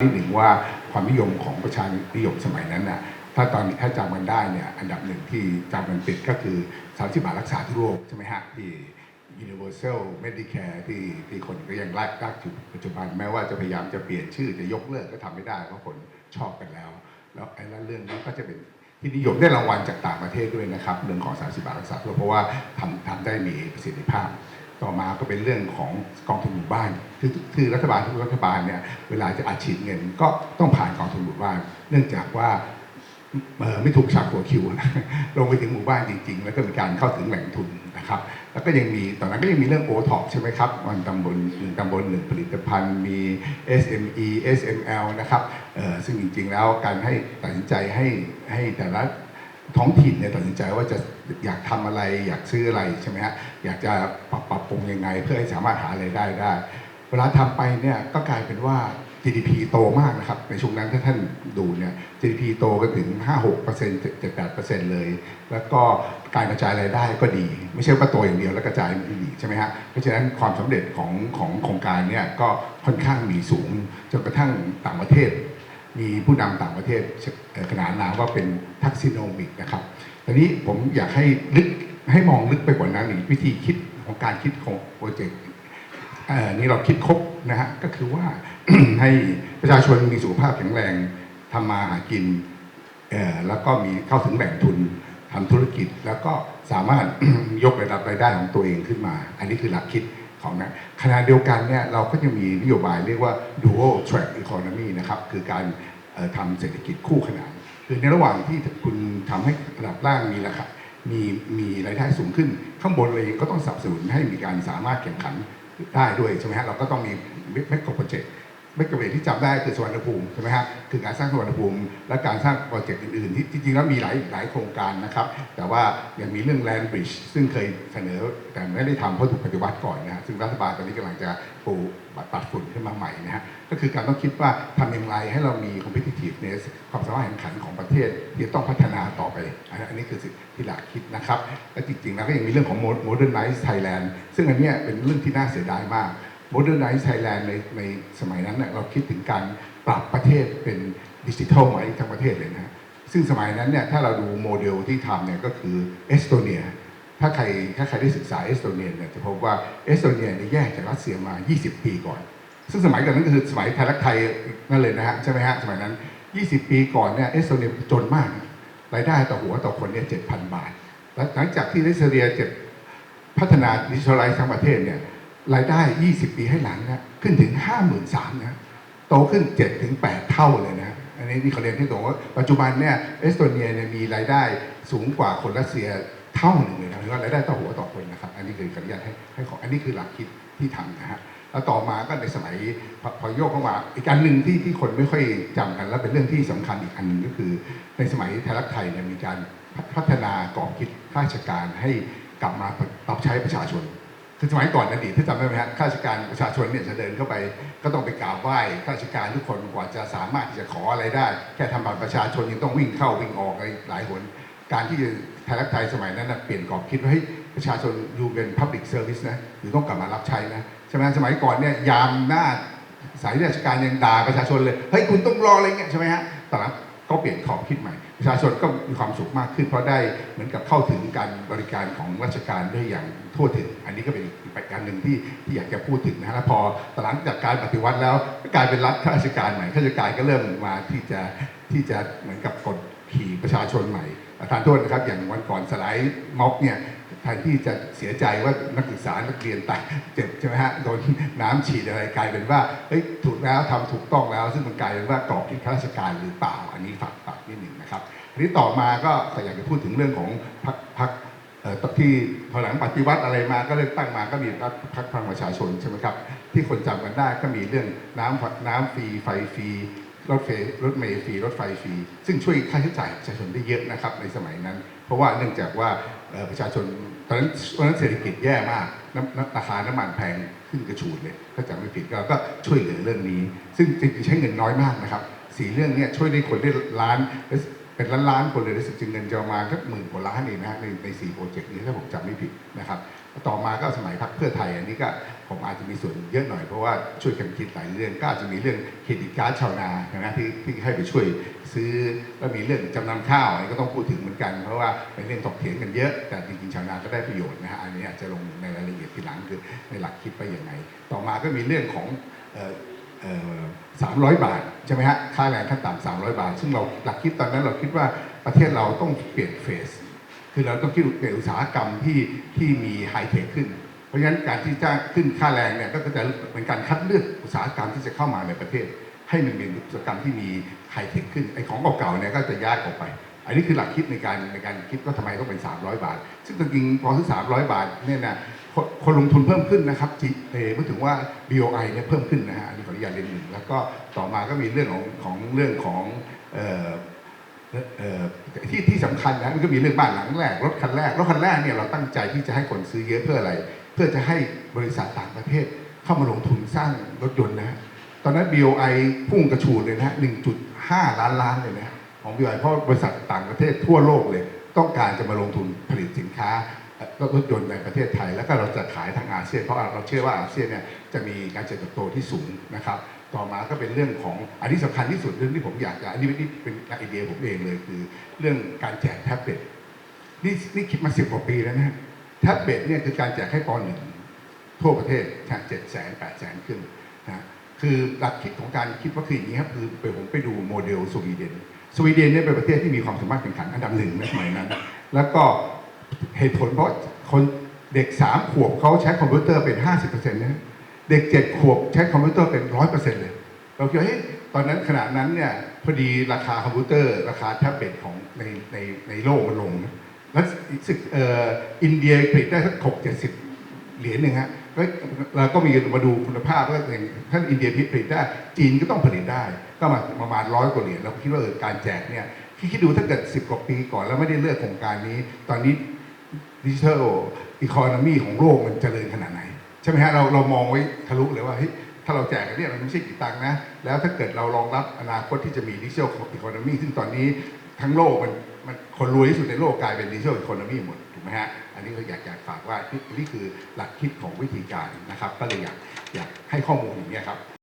นิดหนึ่งว่าความนิยมของประชานิยมสมัยนั้นน่ะถ้าตอนถ้าจำกันได้เนี่ยอันดับหนึ่งที่จำกันติดก็คือ30บบาทรักษาทุกโรคใช่ไหมฮะที่ Universal Medicare ที่ที่คนก็ยังรักรักอยู่ปัจจุบันแม้ว่าจะพยายามจะเปลี่ยนชื่อจะยกเลิกก็ทำไม่ได้เพราะคนชอบกันแล้ว แล้วไอ้เรื่องนี้ก็จะเป็นที่นิยมได้รางวัลจากต่างประเทศด้วยนะครับเรื่องของ30บาทรักษาทุกโรคเพราะว่าทำทำได้มีประสิทธิภาพ ต่อมาก็เป็นเรื่องของกองทุนหมู่บ้านคือคือรัฐบาลทุกรัฐบาลเนี่ยเวลาจะอัดฉีดเงินก็ต้องผ่านกองทุนหมู่บ้าน เนื่องจากว่าไม่ถูกฉากหัวคิวลงไปถึงหมู่บ้านจริง ๆ แล้วก็มีการเข้าถึงแหล่งทุนนะครับแล้วก็ยังมีตอนนั้นก็ยังมีเรื่องโอท็อปใช่ไหมครับวันตำบลหนึ่งตำบลหนึ่งผลิตภัณฑ์มี SME SML นะครับซึ่งจริงๆแล้วการให้ตัดสินใจให้ให้แต่ละ ท้องถิ่นเนี่ยตัดสินใจว่าจะอยากทำอะไร อยากซื้ออะไรใช่ไหมฮะอยากจะปรับปรับปรุงยังไง เพื่อให้สามารถหาไรายได้ได้ เวลาทำไปเนี่ยก็กลายเป็นว่า GDP โตมากนะครับ ในช่วงนั้นถ้าท่านดูเนี่ย GDP โตกันถึง 5-6% 7-8%เลย แล้วก็การกระจายรายได้ก็ดี ไม่ใช่ว่าโตอย่างเดียวแล้วกระจายไม่ดีใช่ไหมฮะเพราะฉะนั้นความสำเร็จของของโครงการเนี่ยก็ค่อนข้างมีสูงจนกระทั่งต่างประเทศ มีผู้นำต่างประเทศขนานนามว่าเป็นทักซิโนมิกนะครับทีนี้ผมอยากให้ลึกให้มองลึกไปกว่านั้นอีกวิธีคิดของการคิดของโปรเจกต์นี่เราคิดครบนะฮะก็คือว่าให้ประชาชนมีสุขภาพแข็งแรงทำมาหากินแล้วก็มีเข้าถึงแหล่งทุนทำธุรกิจ แล้วก็สามารถยกระดับรายได้ของตัวเองขึ้นมา อันนี้คือหลักคิด ของนะขณะเดียวกันเนี่ยเราก็จะมีนโยบายเรียกว่า dual track economy นะครับคือการทำเศรษฐกิจคู่ขนานคือในระหว่างที่คุณทำให้ระดับล่างมีราคามีมีรายได้สูงขึ้น ข้างบนเลยก็ต้องสนับสนุนให้มีการสามารถแข่งขันได้ด้วยใช่ไหมฮะเราก็ต้องมีเมกะโปรเจกต์ เมกะโปรเจกต์ที่จำได้คือสวรรณภูมิใช่ไหมฮะคือการสร้างสวรรณภูมิ และการสร้างโปรเจกต์อื่นๆ ที่จริงๆแล้วมีหลายหลายโครงการนะครับ แต่ว่ายังมีเรื่อง Land Bridge ซึ่งเคยเสนอแต่ไม่ได้ทำเพราะถูกปฏิวัติก่อนนะฮะซึ่งรัฐบาลตอนนี้กำลังจะปูปัดฝุ่นขึ้นมาใหม่นะฮะก็คือการต้องคิดว่าทำอย่างไรให้เรามี competitiveness ความสามารถแข่งขันของประเทศ ที่ต้องพัฒนาต่อไป อันนี้อันนี้คือสิ่งที่หลักคิดนะครับและจริงๆแล้วก็ยังมีเรื่องของ modernize Thailand ซึ่งอันนี้เป็นเรื่องที่น่าเสียดายมาก modernize Thailand ในในสมัยนั้นเนี่ยเราคิดถึงการปรับประเทศเป็นดิจิทัลใหม่ทั้งประเทศเลยนะฮะซึ่งสมัยนั้นเนี่ยถ้าเราดูโมเดลที่ทำเนี่ยก็คือเอสโตเนียถ้าใครถ้าใครได้ศึกษาเอสโตเนียเนี่ยจะพบว่าเอสโตเนียเนี่ยแยกจากรัสเซียมา 20 ปีก่อน ซึ่งสมัยก่อนนั้นก็คือสมัยไทยรักไทยนั่นเลยนะฮะใช่ไหมฮะสมัยนั้น 20 ปีก่อนเนี่ยเอสโตเนียจนมากรายได้ต่อหัวต่อคนเนี่ย7,000บาทแล้วหลังจากที่เอสโตเนียเจ็ดพัฒนาดิจิทัลไลซ์ทั้งประเทศเนี่ย รายได้ 20 ปีให้หลังนะขึ้นถึง 53,000นะโตขึ้น7ถึง8เท่าเลยนะอันนี้ที่เขาเรียนที่ตรงว่าปัจจุบันเนี่ยเอสโตเนียเนี่ยมีรายได้สูงกว่าคนรัสเซียเท่าหนึ่งเลยนะหรือว่ารายได้ต่อหัวต่อคนนะครับ อันนี้คือขออนุญาตให้ให้ขออันนี้คือหลักคิดที่ทำนะฮะแล้วต่อมาก็ในสมัยพอพอโยกเข้ามาอีกอันหนึ่งที่ที่คนไม่ค่อยจำกัน และเป็นเรื่องที่สำคัญอีกอันหนึ่งก็คือ ในสมัยไทยรักไทยเนี่ยมีการพัฒนากรอบคิดข้าราชการให้กลับมาปรับใช้ประชาชน คือสมัยก่อนอดีตถ้าจำได้ไหมฮะข้าราชการประชาชนเนี่ยจะเดินเข้าไป ก็ต้องไปกราบไหว้ข้าราชการทุกคนกว่าจะสามารถที่จะขออะไรได้ แค่ทำบัตรประชาชนยังต้องวิ่งเข้าวิ่งออกอะไรหลายหนการที่ไทยรักไทยสมัยนั้นนะเปลี่ยนกรอบคิดว่าเฮ้ยประชาชนอยู่เป็น public service นะหรือต้องกลับมารับใช้นะใช่ไหมสมัยก่อนเนี่ยยามหน้าสายราชการยังด่าประชาชนเลยเฮ้ยคุณต้องรออะไรเงี้ยใช่ไหมฮะตอนหลัง ก็เปลี่ยนขอบคิดใหม่ ประชาชนก็มีความสุขมากขึ้น เพราะได้เหมือนกับเข้าถึงการบริการของราชการได้อย่างทั่วถึง อันนี้ก็เป็นอีกประการหนึ่งที่ที่อยากจะพูดถึงนะฮะแล้วพอหลังจากการปฏิวัติแล้วก็กลายเป็นรัฐข้าราชการใหม่ข้าราชการก็เริ่มมาที่จะที่จะเหมือนกับกดขี่ประชาชนใหม่ทานโทษนะครับอย่างวันก่อนสไลด์ม็อบเนี่ย แทนที่จะเสียใจว่านักศึกษานักเรียนตายเจ็บใช่ไหมฮะโดนน้ำฉีดอะไรกลายเป็นว่าเฮ้ยถูกแล้วทำถูกต้องแล้ว ซึ่งมันกลายเป็นว่ากรอบคิดข้าราชการหรือเปล่า อันนี้ฝากฝากนิดหนึ่งนะครับอันนี้ต่อมาก็อยากจะพูดถึงเรื่องของพรรคพรรคเอ่อที่พอหลังปฏิวัติอะไรมาก็เลือกตั้งมาก็มีพรรคพรรคพลังประชาชนใช่ไหมครับที่คนจำกันได้ก็มีเรื่องน้ำน้ำฟรีไฟฟรี รถเฟรถเมล์ฟรีรถไฟฟรีซึ่งช่วยค่าใช้จ่ายประชาชนได้เยอะนะครับในสมัยนั้น เพราะว่าเนื่องจากว่าประชาชนตอนนั้นตอนนั้นเศรษฐกิจแย่มากน้ำน้ำราคาน้ำมันแพงขึ้นกระฉูดเลยถ้าจำไม่ผิดเราก็ช่วยเหลือเรื่องนี้ ซึ่งจริงๆใช้เงินน้อยมากนะครับสี่เรื่องนี้ช่วยได้คนได้ล้านเป็นล้านล้านคนเลยรู้สึกจริงเงินจะมาณสักหมื่นกว่าล้านเองนะในในสี่โปรเจกต์นี้ถ้าผมจำไม่ผิดนะครับ ต่อมาก็สมัยพรรคเพื่อไทยอันนี้ก็ ผมอาจจะมีส่วนเยอะหน่อยเพราะว่าช่วยกันคิดหลายเรื่องก็อาจจะมีเรื่องเครดิตการ์ดชาวนานะที่ที่ให้ไปช่วยซื้อแล้วมีเรื่องจำนำข้าวอันนี้ก็ต้องพูดถึงเหมือนกัน เพราะว่าเป็นเรื่องถกเถียงกันเยอะแต่จริงๆชาวนาก็ได้ประโยชน์นะฮะอันนี้อาจจะลงในรายละเอียดทีหลังคือในหลักคิดไปอยังไงต่อมาก็มีเรื่องของเอ่อเอ่อ300บาทใช่ไหมฮะค่าแรงขั้นต่ำ300บาท ซึ่งเราหลักคิดตอนนั้นเราคิดว่าประเทศเราต้องเปลี่ยนเฟสคือเราต้องคิดเปลี่ยนอุตสาหกรรมที่ที่มีไฮเทคขึ้น เพราะฉะนั้นการที่จ้างขึ้นค่าแรงเนี่ยก็จะเป็นการคัดเลือกอุตสาหกรรมที่จะเข้ามาในประเทศ ให้มันเป็นอุตสาหกรรมที่มีไฮเทคขึ้นไอ้ของเก่าๆเนี่ยก็จะย้ายออกไป อันนี้คือหลักคิดในการในการคิดว่าทำไมต้องเป็น 300 บาท ซึ่งจริงๆพอซื้อ300 บาทเนี่ยนะคนคนลงทุนเพิ่มขึ้นนะครับจีเอพูดถึงว่า BOI เนี่ยเพิ่มขึ้นนะฮะอันนี้ขออนุญาตเรียนหนึ่งแล้วก็ต่อมาก็มีเรื่องของของเรื่องของเอ่อเอ่อที่ที่สำคัญนะมันก็มีเรื่องบ้านหลังแรกรถคันแรกรถคันแรกเนี่ยเราตั้งใจที่จะให้คนซื้อเยอะเพื่ออะไร พื่อจะให้บริษัทต่างประเทศเข้ามาลงทุนสร้างรถยนต์นะฮะ ตอนนั้น BOI พุ่งกระฉูดเลยนะฮะ 1.5 ล้านล้านเลยนะของ BOI เพราะบริษัทต่างประเทศทั่วโลกเลย ต้องการจะมาลงทุนผลิตสินค้ารถยนต์ในประเทศไทย แล้วก็เราจะขายทางอาเซียน เพราะเราเชื่อว่าอาเซียนเนี่ยจะมีการเจริญเติบโตที่สูงนะครับ ต่อมาก็เป็นเรื่องของอันนี้สำคัญที่สุดเรื่องที่ผมอยากจะอันนี้เป็นไอเดียผมเองเลยคือ เรื่องการแจกแท็บเล็ตนี่นี่คิดมาสิบกว่าปีแล้วนะ แท็บเล็ตเนี่ยคือการแจกให้ปหนึ่งทั่วประเทศเจ็ดแสนแปดแสนขึ้นนะคือหลักคิดของการคิดว่าคืออย่างนี้ครับคือไปผมไปดูโมเดลสวีเดน สวีเดนเนี่ยเป็นประเทศที่มีความสามารถแข่งขันอันดับหนึ่งในสมัยนั้น แล้วก็เหตุผลเพราะคนเด็กสามขวบเขาใช้คอมพิวเตอร์เป็นห้าสิบเปอร์เซ็นต์นะเด็กเจ็ดขวบใช้คอมพิวเตอร์เป็นร้อยเปอร์เซ็นต์เลยเราคิดว่าเฮ้ยตอนนั้นขณะนั้นเนี่ยพอดีราคาคอมพิวเตอร์ ราคาแท็บเล็ตของในในในโลกมันลงนะ แล้วสึกเอ่ออินเดียผลิตได้สักหกเจ็ดสิบเหรียญหนึ่งฮะแล้วเราก็มีมาดูคุณภาพว่าอย่างถ้าอินเดียผลิตได้จีนก็ต้องผลิตได้ ก็มาประมาณร้อยกว่าเหรียญเราคิดว่าเออการแจกเนี่ยคิดดูถ้าเกิดสิบกว่าปีก่อนแล้วไม่ได้เลือกโครงการนี้ ตอนนี้ดิจิทัลอีโคโนมีของโลกมันเจริญขนาดไหน ใช่ไหมฮะเราเรามองไว้ทะลุเลยว่าเฮ้ยถ้าเราแจกเนี่ยมันไม่ใช่กี่ตังค์นะ แล้วถ้าเกิดเรารองรับอนาคตที่จะมีดิจิทัลอีโคโนมีซึ่งตอนนี้ทั้งโลกมัน มันคนรวยที่สุดในโลกกลายเป็นดิจิทัลอีโคโนมีหมดถูกไหมฮะอันนี้ก็อยากอยากฝากว่านี่นี่คือหลักคิดของวิธีการนะครับ ก็เลยอยากอยากให้ข้อมูลอย่างนี้ยครับ